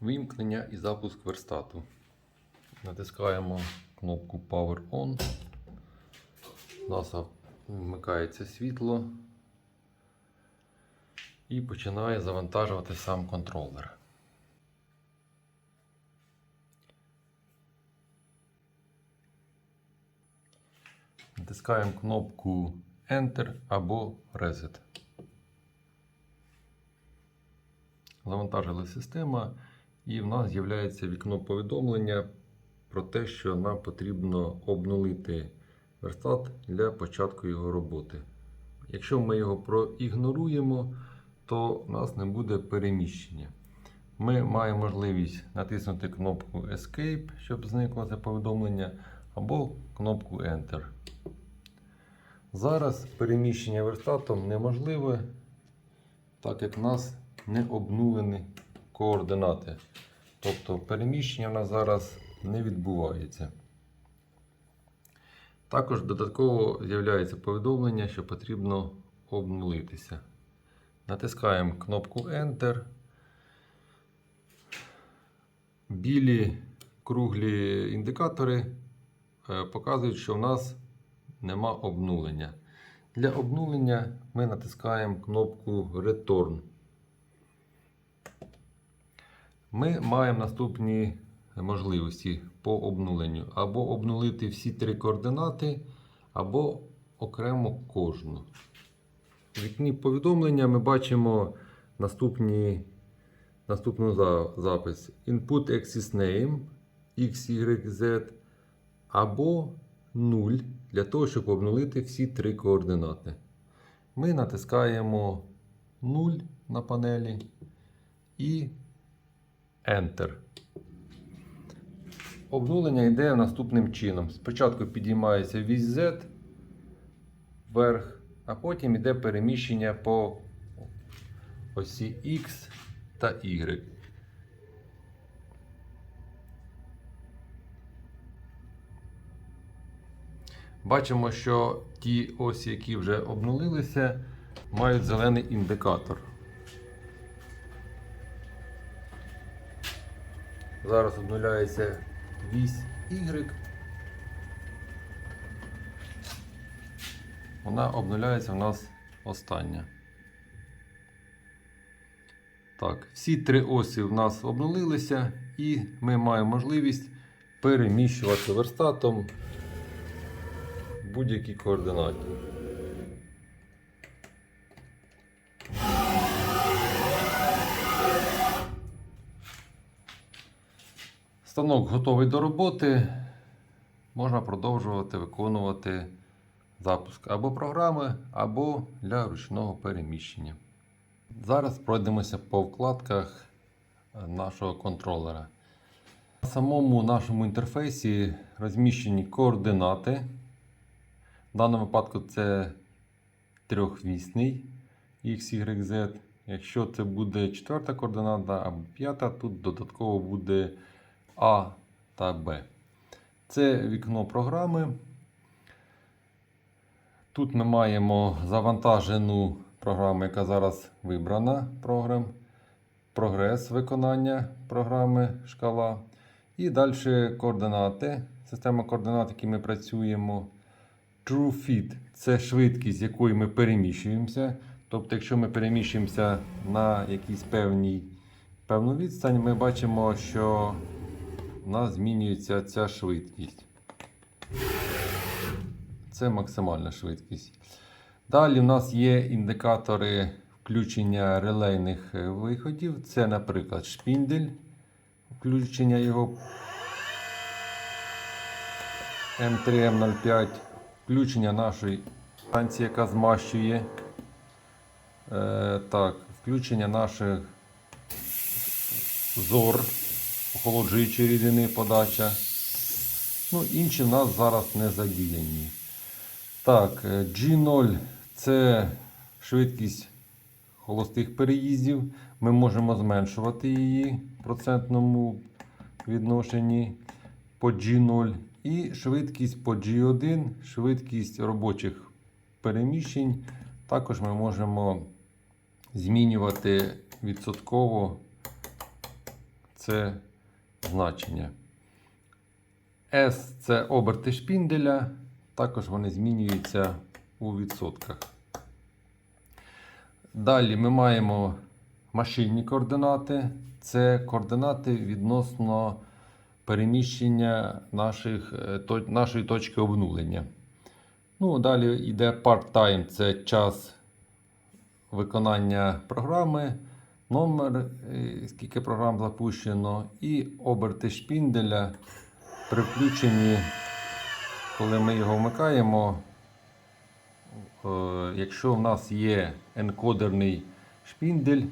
Вимкнення і запуск верстату. Натискаємо кнопку Power On. У нас вмикається світло і починає завантажувати сам контролер. Натискаємо кнопку Enter або Reset. Завантажила система, і в нас з'являється вікно повідомлення про те, що нам потрібно обнулити верстат для початку його роботи. Якщо ми його проігноруємо, то у нас не буде переміщення. Ми маємо можливість натиснути кнопку Escape, щоб зникло це повідомлення, або кнопку Enter. Зараз переміщення верстатом неможливе, так як в нас не обнулені координати. Тобто переміщення в нас зараз не відбувається. Також додатково з'являється повідомлення, що потрібно обнулитися. Натискаємо кнопку Enter. Білі круглі індикатори е, показують, що в нас нема обнулення. Для обнулення ми натискаємо кнопку Return. Ми маємо наступні можливості по обнуленню. Або обнулити всі три координати, або окремо кожну. В вікні повідомлення ми бачимо наступні, наступну за- запис: Input Axis Name XYZ або 0 для того, щоб обнулити всі три координати. Ми натискаємо 0 на панелі і Enter. Обнулення йде наступним чином. Спочатку підіймається вісь Z вверх, а потім йде переміщення по осі X та Y. Бачимо, що ті осі, які вже обнулилися, мають зелений індикатор. Зараз обнуляється вісь Y. Вона обнуляється в нас остання. Так, всі три осі в нас обнулилися, і ми маємо можливість переміщувати верстатом будь-які координаті. Станок готовий до роботи. Можна продовжувати виконувати запуск або програми, або для ручного переміщення. Зараз пройдемося по вкладках нашого контролера. На самому нашому інтерфейсі розміщені координати. В даному випадку це трьохвісний X, Z. Якщо це буде четверта координата або п'ята, тут додатково буде А та Б. Це вікно програми. Тут ми маємо завантажену програму, яка зараз вибрана програм, прогрес виконання програми шкала. І далі координати. Система координат, які ми працюємо. TrueFit це швидкість, з якою ми переміщуємося. Тобто, якщо ми переміщуємося на якійсь певній, певну відстань, ми бачимо, що у нас змінюється ця швидкість. Це максимальна швидкість. Далі у нас є індикатори включення релейних е, виходів. Це, наприклад, шпіндель, включення його М3М05, включення нашої станції, яка змащує. Е, так, включення наших зор, охолоджуючої рідини подача. Ну, інші в нас зараз не задіяні. Так, е, G0 це швидкість холостих переїздів. Ми можемо зменшувати її в процентному відношенні по G0. І швидкість по G1, швидкість робочих переміщень. Також ми можемо змінювати відсотково. це значення. S це оберти шпінделя, також вони змінюються у відсотках. Далі ми маємо машинні координати. Це координати відносно переміщення наших, е, нашої точки обнулення. Ну, далі йде part-time, це час виконання програми, номер, е, скільки програм запущено, і оберти шпінделя при включенні, коли ми його вмикаємо. е, Якщо в нас є енкодерний шпіндель,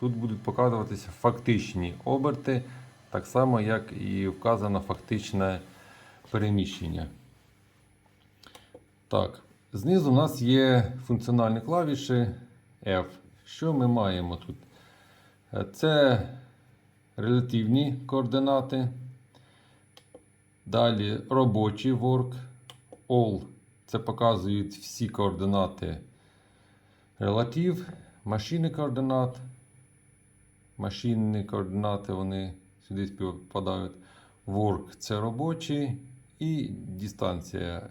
тут будуть показуватися фактичні оберти, так само, як і вказано фактичне переміщення. Так, знизу у нас є функціональні клавіші F. Що ми маємо тут? Е, Це релятивні координати. Далі робочий work. All це показують всі координати релатив, машини координат. Машинні координати вони сюди співпадають. Work це робочий і дистанція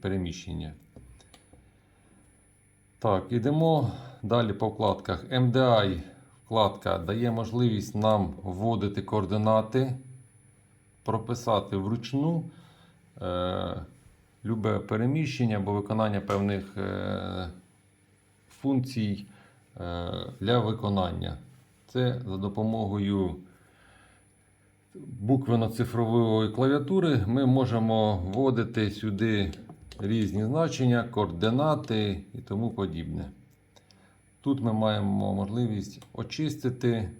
переміщення. Так, ідемо далі по вкладках. MDI вкладка дає можливість нам вводити координати, прописати вручну е, любе переміщення або виконання певних е, функцій е, для виконання. Це за допомогою буквенно-цифрової клавіатури ми можемо вводити сюди різні значення, координати і тому подібне. Тут ми маємо можливість очистити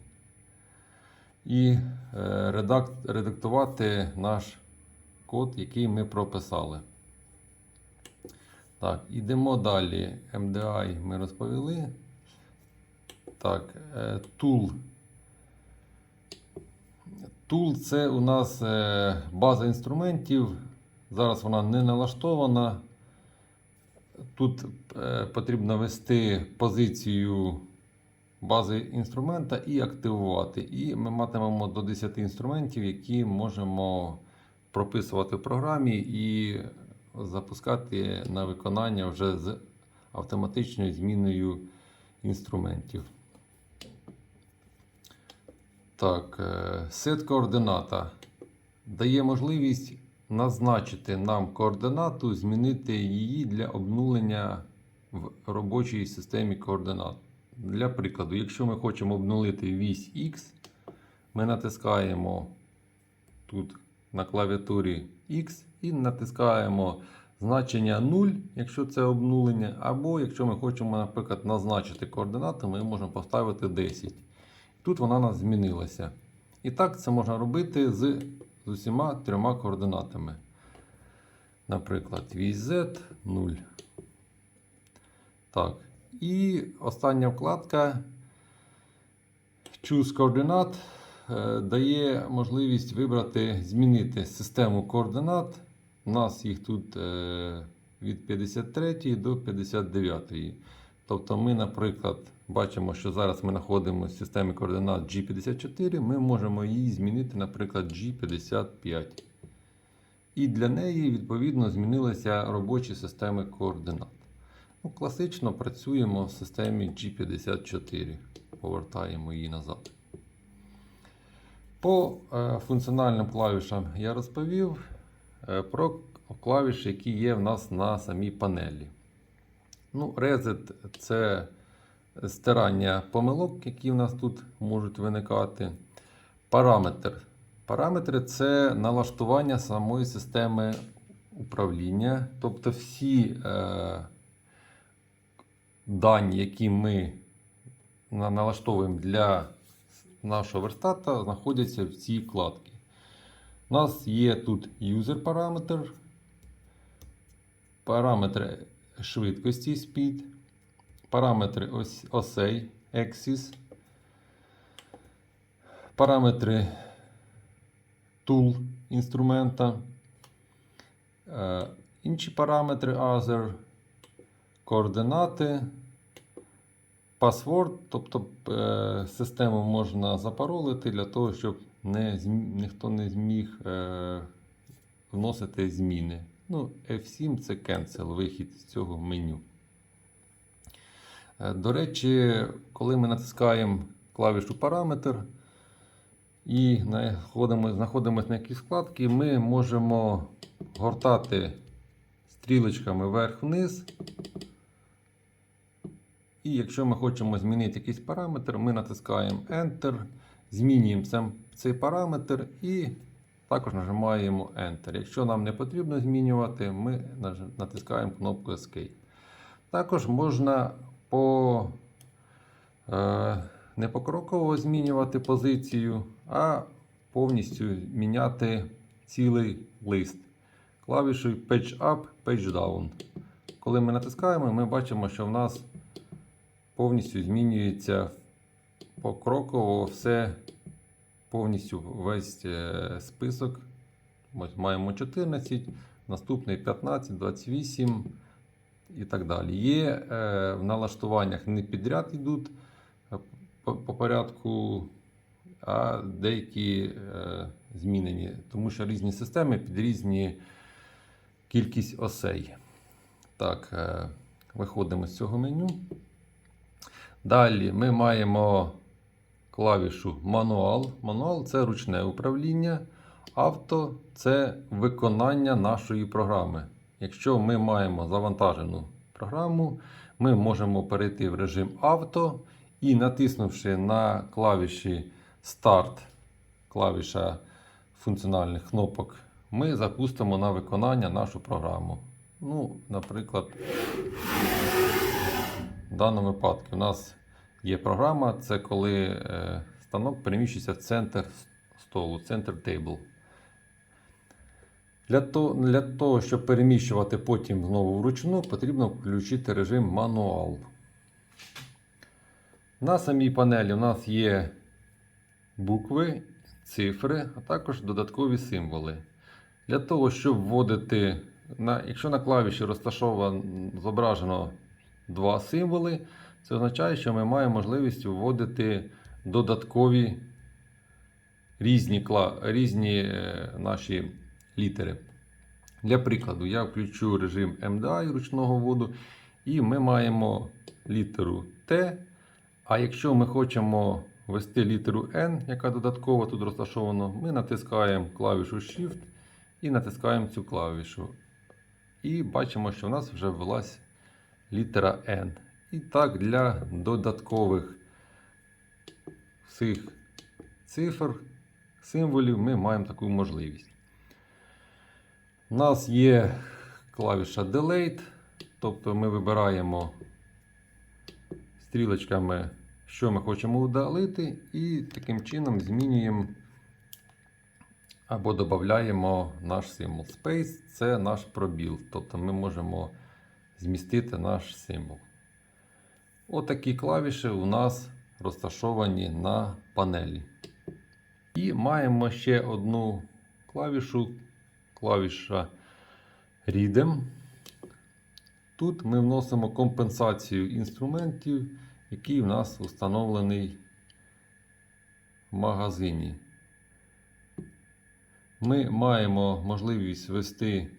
і е, редактувати наш код, який ми прописали. Так, ідемо далі. MDI ми розповіли. Так, е, tool. Tool це у нас е, база інструментів. Зараз вона не налаштована. Тут е, потрібно ввести позицію бази інструмента і активувати. І ми матимемо до 10 інструментів, які можемо прописувати в програмі і запускати на виконання вже з автоматичною зміною інструментів. Так, е, сет координата дає можливість назначити нам координату, змінити її для обнулення в робочій системі координат. Для прикладу, якщо ми хочемо обнулити вісь X, ми натискаємо тут на клавіатурі X і натискаємо значення 0, якщо це обнулення, або якщо ми хочемо, наприклад, назначити координату, ми можемо поставити 10. Тут вона у нас змінилася. І так це можна робити з, усіма трьома координатами. Наприклад, VZ 0. Так. І остання вкладка Choose координат е, дає можливість вибрати, змінити систему координат. У нас їх тут е, від 53 до 59. Тобто ми, наприклад, бачимо, що зараз ми знаходимося в системі координат G54, ми можемо її змінити, наприклад, G55. І для неї, відповідно, змінилися робочі системи координат. Ну, класично працюємо в системі G54. Повертаємо її назад. По е, функціональним клавішам я розповів е, про клавіші, які є в нас на самій панелі. Ну, Reset це стирання помилок, які в нас тут можуть виникати. Параметр. Параметри це налаштування самої системи управління. Тобто всі е, дані, які ми налаштовуємо для нашого верстата, знаходяться в цій вкладці. У нас є тут user параметр, параметри швидкості speed, параметри ось, осей axis, параметри tool інструмента, е, інші параметри other, координати, Password, тобто е, систему можна запаролити для того, щоб не, ніхто не зміг е, вносити зміни. Ну, F7 це cancel, вихід з цього меню. Е, До речі, коли ми натискаємо клавішу параметр і знаходимося, на якійсь вкладці, ми можемо гортати стрілочками вверх-вниз. І якщо ми хочемо змінити якийсь параметр, ми натискаємо Enter, змінюємо цей параметр і також нажимаємо Enter. Якщо нам не потрібно змінювати, ми натискаємо кнопку Escape. Також можна по, е, не покроково змінювати позицію, а повністю міняти цілий лист клавішою Page Up, Page Down. Коли ми натискаємо, ми бачимо, що в нас повністю змінюється покроково все, повністю весь е, список. Ось маємо 14, наступний 15, 28 і так далі. Є е, в налаштуваннях не підряд йдуть е, по, по порядку, а деякі змінені, тому що різні системи під різні кількість осей. Так, виходимо з цього меню. Далі ми маємо клавішу мануал. Мануал це ручне управління. Авто це виконання нашої програми. Якщо ми маємо завантажену програму, ми можемо перейти в режим авто і натиснувши на клавіші Старт, клавіша функціональних кнопок, ми запустимо на виконання нашу програму. Ну, наприклад, в даному випадку у нас є програма, це коли е, станок переміщується в центр столу, центр тейбл. Для того, для того, щоб переміщувати потім знову вручну, потрібно включити режим мануал. На самій панелі у нас є букви, цифри, а також додаткові символи. Для того, щоб вводити, на, якщо на клавіші розташовано зображено два символи, це означає, що ми маємо можливість вводити додаткові різні, різні е, наші літери. Для прикладу, я включу режим MDI ручного вводу, і ми маємо літеру Т. А якщо ми хочемо ввести літеру N, яка додатково тут розташована, ми натискаємо клавішу Shift і натискаємо цю клавішу. І бачимо, що в нас вже ввелась літера N. І так, для додаткових всіх цифр, символів ми маємо таку можливість. У нас є клавіша Delete, тобто ми вибираємо стрілочками, що ми хочемо удалити, і таким чином змінюємо або додаємо наш символ. Space це наш пробіл, тобто ми можемо змістити наш символ. Отакі клавіші у нас розташовані на панелі. І маємо ще одну клавішу, клавіша Rhythm. Тут ми вносимо компенсацію інструментів, який у нас встановлений в магазині. Ми маємо можливість ввести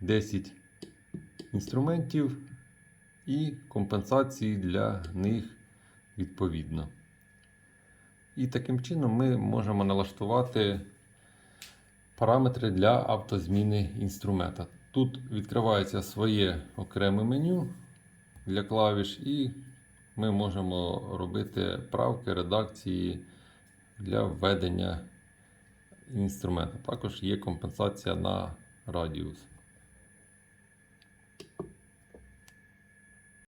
10 інструментів і компенсації для них відповідно. І таким чином ми можемо налаштувати параметри для автозміни інструмента. Тут відкривається своє окреме меню для клавіш, і ми можемо робити правки, редакції для введення інструмента. Також є компенсація на радіус.